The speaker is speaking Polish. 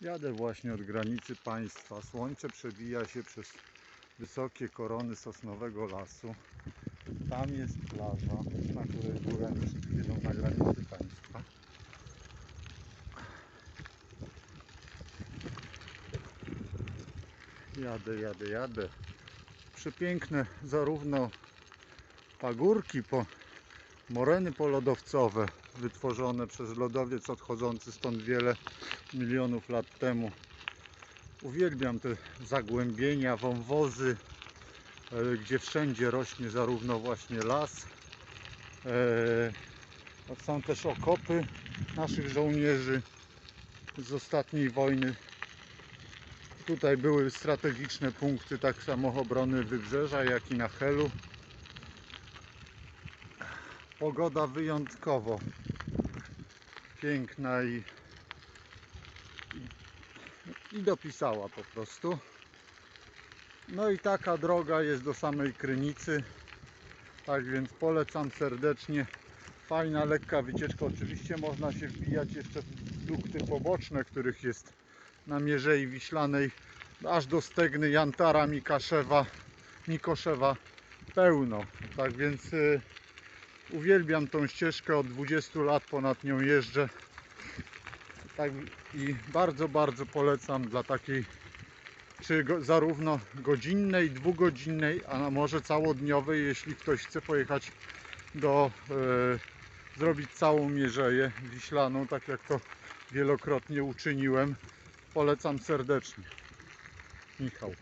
Jadę właśnie od granicy państwa. Słońce przebija się przez wysokie korony sosnowego lasu. Tam jest plaża, na której przed chwilą na granicy państwa. Jadę, jadę, jadę. Przepiękne zarówno pagórki, po, moreny polodowcowe wytworzone przez lodowiec odchodzący stąd wiele milionów lat temu. Uwielbiam te zagłębienia, wąwozy, e, gdzie wszędzie rośnie zarówno właśnie las. e, Są też okopy naszych żołnierzy z ostatniej wojny. Tutaj były strategiczne punkty tak samo obrony wybrzeża, jak i na Helu. Pogoda wyjątkowo piękna i, i, i dopisała po prostu. No i taka droga jest do samej Krynicy. Tak więc polecam serdecznie. Fajna, lekka wycieczka. Oczywiście można się wbijać jeszcze w dukty poboczne, których jest na Mierzei Wiślanej aż do Stegny, Jantara, Mikaszewa, Mikoszewa pełno. Tak więc y, uwielbiam tą ścieżkę od 20 lat ponad nią jeżdżę. Tak i bardzo, bardzo polecam dla takiej czy go, zarówno godzinnej, dwugodzinnej, a może całodniowej, jeśli ktoś chce pojechać do e, zrobić całą mierzeję wiślaną, tak jak to wielokrotnie uczyniłem. Polecam serdecznie. Michał.